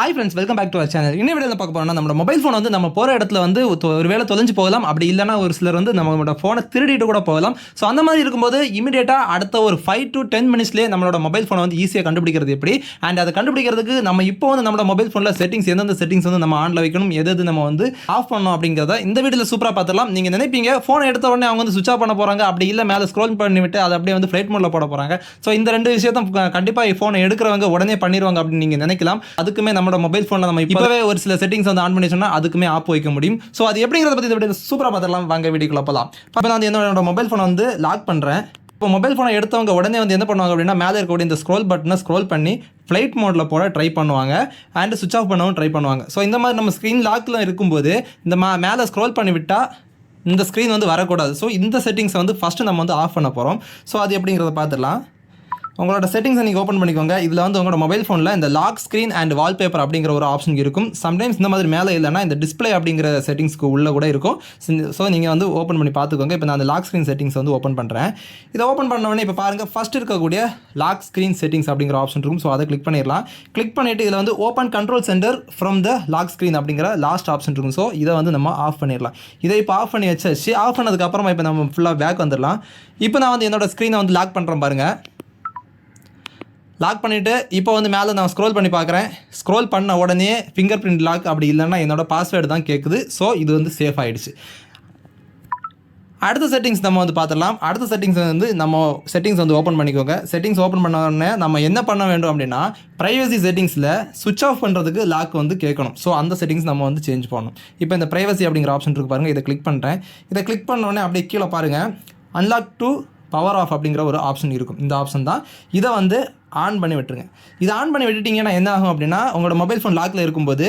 Hi friends welcome back to our channel இன்னும் வீடியோவில் பார்க்க போறோம்னா நம்ம மொபைல் ஃபோன் வந்து நம்ம போகிற இடத்துல வந்து ஒரு வேளை தொலைஞ்சு போகலாம். அப்படி இல்லைன்னா ஒரு சிலர் வந்து நம்மளோட ஃபோனை திருடிட்டு கூட போகலாம். ஸோ அந்த மாதிரி இருக்கும்போது இமீடியட்டாக அடுத்த ஒரு ஃபைவ் டு டென் மினிட்ஸ்லேயே நம்மளோட மொபைல் ஃபோனை வந்து ஈஸியாக கண்டுபிடிக்கிறது எப்படி? அண்ட் அதை கண்டுபிடிக்கிறதுக்கு நம்ம இப்போ வந்து நம்மளோட மொபைல் ஃபோனில் செட்டிங்ஸ் எந்தெந்த செட்டிங்ஸ் வந்து நம்ம ஆனில் வைக்கணும் எது எது நம்ம வந்து ஆஃப் பண்ணணும் அப்படிங்கிறத இந்த வீடியோவில் சூப்பராக பார்த்துலாம் நீங்கள் நினைப்பீங்க ஃபோனை எடுத்த உடனே அவங்க வந்து சுவிச் ஆஃப் பண்ண போகிறாங்க அப்படி இல்லை மேலே ஸ்க்ரோல் பண்ணிவிட்டு அதை அப்படியே வந்து ஃப்ளைட் மோடில் போட போகிறாங்க ஸோ இந்த ரெண்டு விஷயத்த கண்டிப்பாக ஃபோனை எடுக்கிறவங்க உடனே பண்ணிடுவாங்க அப்படின்னு நீங்கள் நினைக்கலாம். அதுக்குமே நம்ம நம்மளோட மொபைல் ஃபோனில் நம்ம இப்போவே ஒரு சில செட்டிங்ஸ் வந்து ஆன் பண்ணி சொன்னால் அதுக்குமே ஆப் வைக்க முடியும். ஸோ அது எப்படிங்கிறத பற்றி இந்த சூப்பராக பார்த்துலாம் வாங்க வீடியோக்குள்ள போகலாம் இப்போ நான் வந்து என்னோட மொபைல் ஃபோனை வந்து லாக் பண்ணுறேன் இப்போ மொபைல் ஃபோனை எடுத்தவங்க உடனே வந்து என்ன பண்ணுவாங்க அப்படின்னா மேலே இருக்கக்கூடிய இந்த ஸ்க்ரோல் பட்டனை ஸ்க்ரோல் பண்ணி ஃப்ளைட் மோடில் போட ட்ரை பண்ணுவாங்க. அண்ட் சுவிச் ஆஃப் பண்ணவும் ட்ரை பண்ணுவாங்க. ஸோ இந்த மாதிரி நம்ம ஸ்க்ரீன் லாக்கில் இருக்கும்போது இந்த மா மேலே ஸ்க்ரோல் பண்ணி விட்டால் இந்த ஸ்க்ரீன் வந்து வரக்கூடாது. ஸோ இந்த செட்டிங்ஸை வந்து ஃபஸ்ட்டு நம்ம வந்து ஆஃப் பண்ண போகிறோம் ஸோ அது எப்படிங்கிறத பார்த்துடலாம். உங்களோட செட்டிங்ஸை நீங்கள் ஓப்பன் பண்ணிக்கோங்க. இதில் வந்து உங்களோட மொபைல் ஃபோனில் இந்த லாக் ஸ்க்ரீன் அண்ட் வால்பேப்பர் அப்படிங்கிற ஒரு ஆப்ஷன் இருக்கும். சம்டைம்ஸ் இந்த மாதிரி மேலே இல்லைனா இந்த டிஸ்ப்ளே அப்படிங்கிற செட்டிங்ஸ்க்கு உள்ளே கூட இருக்கும். ஸோ நீங்கள் வந்து ஓப்பன் பண்ணி பார்த்துக்கோங்க. இப்போ நான் அந்த லாக் ஸ்க்ரீன் செட்டிங்ஸ் வந்து ஓப்பன் பண்ணுறேன் இதை ஓப்பன் பண்ண உடனே இப்போ பாருங்கள் ஃபஸ்ட் இருக்கக்கூடிய லாக் ஸ்க்ரீன் செட்டிங்ஸ் அப்படிங்கிற ஆப்ஷன் இருக்கும். ஸோ அதை கிளிக் பண்ணிடலாம். கிளிக் பண்ணிவிட்டு இதில் வந்து open control centre from the lock screen அப்படிங்கிற லாஸ்ட் ஆப்ஷன் இருக்கும். ஸோ இதை வந்து நம்ம ஆஃப் பண்ணிடலாம். இதை இப்போ ஆஃப் பண்ணி வச்சு ஆஃப் பண்ணதுக்கப்புறமா இப்போ நம்ம ஃபுல்லாக பேக் வந்துடலாம். இப்போ நான் வந்து என்னோட ஸ்க்ரீனை வந்து லாக் பண்ணுறேன் பாருங்கள் லாக் பண்ணிவிட்டு இப்போ வந்து மேலே நான் ஸ்க்ரோல் பண்ணி பார்க்குறேன். ஸ்க்ரோல் பண்ண உடனே ஃபிங்கர் பிரிண்ட் லாக் அப்படி இல்லைன்னா என்னோட பாஸ்வேர்டு தான் கேட்குது ஸோ இது வந்து சேஃப் ஆகிடுச்சு அடுத்த செட்டிங்ஸ் நம்ம வந்து பார்த்துடலாம். அடுத்த செட்டிங்ஸ் வந்து நம்ம செட்டிங்ஸ் வந்து ஓப்பன் பண்ணிக்கோங்க. செட்டிங்ஸ் ஓப்பன் பண்ண உடனே நம்ம என்ன பண்ண வேண்டும் அப்படின்னா ப்ரைவசி செட்டிங்ஸில் சுவிச் ஆஃப் பண்ணுறதுக்கு லாக் வந்து கேட்கணும். ஸோ அந்த செட்டிங்ஸ் நம்ம வந்து சேஞ்ச் பண்ணணும். இப்போ இந்த ப்ரைவசி அப்படிங்கிற ஆப்ஷன் இருக்கு பாருங்கள் இதை கிளிக் பண்ணுறேன் இதை கிளிக் பண்ண உடனே அப்படியே கீழே பாருங்கள் அன்லாக் டு பவர் ஆஃப் அப்படிங்கிற ஒரு ஆப்ஷன் இருக்கும். இந்த ஆப்ஷன் தான். இதை வந்து ஆன் பண்ணி விட்டுருங்க. இதை ஆன் பண்ணி விட்டுட்டிங்கன்னா என்ன ஆகும் அப்படின்னா உங்களோட மொபைல் ஃபோன் லாக்கில் இருக்கும்போது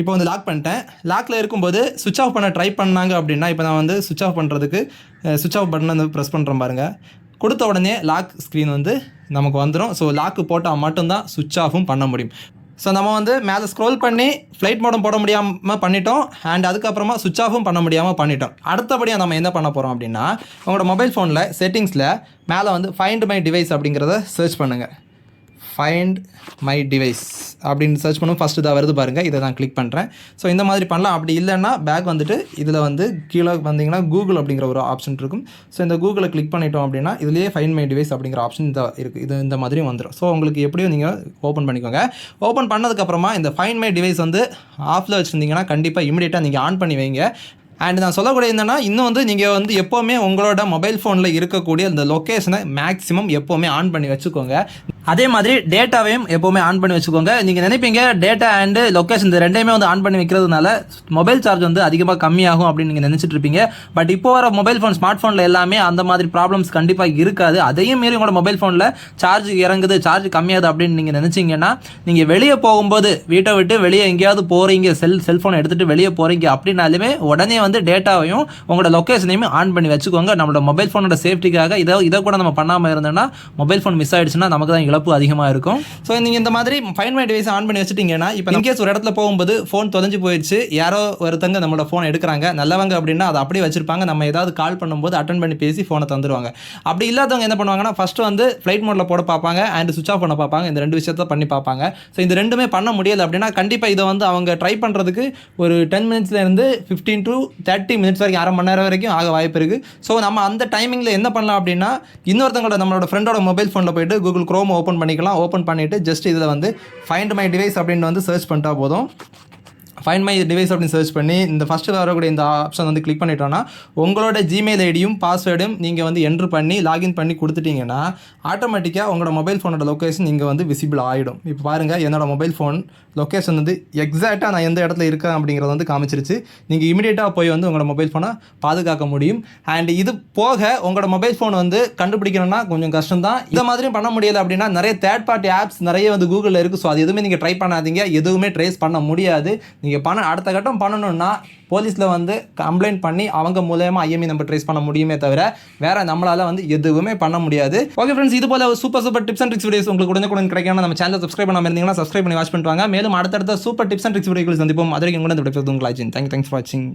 இப்போ வந்து லாக் பண்ணிட்டேன். லாக்கில் இருக்கும்போது சுவிச் ஆஃப் பண்ண ட்ரை பண்ணாங்க அப்படின்னா இப்போ நான் வந்து சுவிச் ஆஃப் பண்ணுறதுக்கு சுவிச் ஆஃப் பட்டன் வந்து ப்ரெஸ் பண்ணுறேன் பாருங்கள் கொடுத்த உடனே லாக் ஸ்க்ரீன் வந்து நமக்கு வந்துடும் ஸோ லாக்கு போட்டால் மட்டும்தான் சுவிச் ஆஃபும் பண்ண முடியும். ஸோ நம்ம வந்து மேலே ஸ்க்ரோல் பண்ணி ஃப்ளைட் மோடம் போட முடியாமல் பண்ணிட்டோம். அண்ட் அதுக்கப்புறமா சுவிச் ஆஃபும் பண்ண முடியாமல் பண்ணிட்டோம். அடுத்தபடியாக நம்ம என்ன பண்ண போகிறோம் அப்படின்னா உங்களோட மொபைல் ஃபோனில் செட்டிங்ஸில் மேலே வந்து ஃபைண்ட் மை டிவைஸ் அப்படிங்கிறத சர்ச் பண்ணுங்கள் ஃபைண்ட் மை டிவைஸ் அப்படின்னு சர்ச் பண்ணும். ஃபஸ்ட்டு இதாக வருது பாருங்கள் இதை நான் கிளிக் பண்ணுறேன் ஸோ இந்த மாதிரி பண்ணலாம். அப்படி இல்லைன்னா பேக் வந்துட்டு இதில் வந்து கீழே வந்தீங்கன்னா கூகுள் அப்படிங்கிற ஒரு ஆப்ஷன் இருக்கும். ஸோ இந்த கூகுளை கிளிக் பண்ணிட்டோம் அப்படின்னா இதுலேயே ஃபைண்ட் மை டிவைஸ் அப்படிங்கிற ஆப்ஷன் இந்த இருக்குது இது இந்த மாதிரியும் வந்துடும் ஸோ உங்களுக்கு எப்படியும் நீங்கள் ஓப்பன் பண்ணிக்கோங்க. ஓப்பன் பண்ணதுக்கப்புறமா இந்த ஃபைண்ட் மை டிவைஸ் வந்து ஆஃபில் வச்சுருந்தீங்கன்னா கண்டிப்பாக இமீடியட்டாக நீங்கள் ஆன் பண்ணி வைங்க. அண்ட் நான் சொல்லக்கூடிய என்னென்னா இன்னும் வந்து நீங்கள் வந்து எப்போவுமே உங்களோட மொபைல் ஃபோனில் இருக்கக்கூடிய அந்த லொக்கேஷனை மேக்ஸிமம் எப்போவுமே ஆன் பண்ணி வச்சுக்கோங்க. அதே மாதிரி டேட்டாவையும் எப்போவுமே ஆன் பண்ணி வச்சுக்கோங்க. நீங்கள் நினைப்பீங்க டேட்டா அண்டு லொக்கேஷன் இந்த ரெண்டையுமே வந்து ஆன் பண்ணி வைக்கிறதுனால மொபைல் சார்ஜ் வந்து அதிகமாக கம்மியாகும் அப்படின்னு நீங்கள் நினச்சிட்டு இருப்பீங்க. பட் இப்போ வர மொபைல் ஃபோன் ஸ்மார்ட் ஃபோனில் எல்லாமே அந்த மாதிரி ப்ராப்ளம்ஸ் கண்டிப்பாக இருக்காது. அதையும் மீறி உங்களோட மொபைல் ஃபோனில் சார்ஜ் இறங்குது சார்ஜ் கம்மியாகுது அப்படின்னு நீங்கள் நினச்சிங்கன்னா நீங்கள் வெளியே போகும்போது வீட்டை விட்டு வெளியே எங்கேயாவது போகிறீங்க செல் செல்ஃபோனை எடுத்துகிட்டு வெளியே போகிறீங்க அப்படின்னாலுமே உடனே வந்து டேட்டாவையும் உங்களோட லொக்கேஷனையும் ஆன் பண்ணி வச்சுக்கோங்க. நம்மளோட மொபைல் ஃபோனோட சேஃப்டிக்காக இதை இதை கூட நம்ம பண்ணாமல் இருந்தோம்னா மொபைல் ஃபோன் மிஸ் ஆகிடுச்சுன்னா நமக்கு தான் இழப்பு அதிகமாக இருக்கும். ஸோ நீங்கள் இந்த மாதிரி ஃபைன் மை டிவைஸ் ஆன் பண்ணி வச்சுட்டீங்கன்னா இப்போ இன்கேஸ் ஒரு இடத்துல போகும்போது ஃபோன் தொலைஞ்சு போயிடுச்சு யாரோ ஒருத்தங்க நம்மளோட ஃபோன் எடுக்கிறாங்க நல்லவங்க அப்படின்னா அதை அப்படியே வச்சிருப்பாங்க. நம்ம ஏதாவது கால் பண்ணும்போது அட்டன் பண்ணி பேசி ஃபோனை தந்துருவாங்க. அப்படி இல்லாதவங்க என்ன பண்ணுவாங்கன்னா ஃபஸ்ட்டு வந்து ஃப்ளைட் மோடில் போட பார்ப்பாங்க அண்ட் சுவிச் ஆஃப் பண்ண பார்ப்பாங்க. இந்த ரெண்டு விஷயத்த பண்ணி பார்ப்பாங்க. ஸோ இந்த ரெண்டுமே பண்ண முடியல அப்படின்னா கண்டிப்பாக இதை வந்து அவங்க ட்ரை பண்ணுறதுக்கு ஒரு டென் மினிட்ஸ்லேருந்து ஃபிஃப்டீன் டு தேர்ட்டி மினிட்ஸ் வரைக்கும் அரை மணி நேரம் வரைக்கும் ஆக வாய்ப்பு இருக்குது ஸோ நம்ம அந்த டைமிங்கில் என்ன பண்ணலாம் அப்படின்னா இன்னொருத்தங்களோட நம்மளோட ஃப்ரெண்டோட மொபைல் ஃபோனில் போயிட்டு கூகுள் க்ரோம் ஓப்பன் பண்ணிக்கலாம். ஓப்பன் பண்ணிவிட்டு ஜஸ்ட் இதில் வந்து ஃபைண்ட் மை டிவைஸ் அப்படின்னு வந்து சர்ச் பண்ணிட்டா போதும். ஃபைன் மை டிவைஸ் அப்படின்னு சர்ச் பண்ணி இந்த ஃபஸ்ட்டு வரக்கூடிய இந்த ஆப்ஷன் வந்து கிளிக் பண்ணிட்டோன்னா உங்களோட ஜிமெயில் ஐடியும் பாஸ்வேர்டும் நீங்கள் வந்து என்ட்ரு பண்ணி லாகின் பண்ணி கொடுத்துட்டீங்கன்னா ஆட்டோமேட்டிக்காக உங்களோட மொபைல் ஃபோனோட லொக்கேஷன் இங்கே வந்து விசிபிள் ஆகிடும் இப்போ பாருங்கள் என்னோட மொபைல் ஃபோன் லொக்கேஷன் வந்து எக்ஸாக்டாக நான் எந்த இடத்துல இருக்கேன் அப்படிங்கிறத வந்து காமிச்சிருச்சு. நீங்கள் இமீடியட்டாக போய் வந்து உங்களோட மொபைல் ஃபோனை பாதுகாக்க முடியும். அண்ட் இது போக உங்களோட மொபைல் ஃபோன் வந்து கண்டுபிடிக்கணும்னா கொஞ்சம் கஷ்டம் தான் இந்த மாதிரியும் பண்ண முடியல அப்படின்னா நிறைய தேர்ட் பார்ட்டி ஆப்ஸ் நிறைய வந்து கூகுளில் இருக்குது ஸோ அது எதுவுமே நீங்கள் ட்ரை பண்ணாதீங்க. எதுவுமே ட்ரேஸ் பண்ண முடியாது. நீங்கள் நீங்கள் பண்ண அடுத்த கட்டம் பண்ணணும்னா போலீஸில் வந்து கம்ப்ளைண்ட் பண்ணி அவங்க மூலயமா ஐஎம்இ நம்ம ட்ரேஸ் பண்ண முடியுமே தவிர வேறு நம்மளால் வந்து எதுவுமே பண்ண முடியாது. ஓகே ஃப்ரெண்ட்ஸ் இது போல super super tips and tricks videos உங்களுக்கு உடனுக்குடன் கிடைக்கணும் நம்ம சேனல் சப்ஸ்கிரைப் பண்ணாம இருந்தீங்கன்னா சப்ஸ்கிரைப் பண்ணி வாட்ச் பண்ணுவாங்க மேலும் அடுத்தடுத்த சூப்பர் டிப்ஸ் அண்ட் ட்ரிக்ஸ் வீடியோக்கள் சந்திப்போம். அது வரைக்கும் கூட இந்த உங்களுக்கு தேங்க் தேங்க்ஸ் ஃபார் வாட்சிங்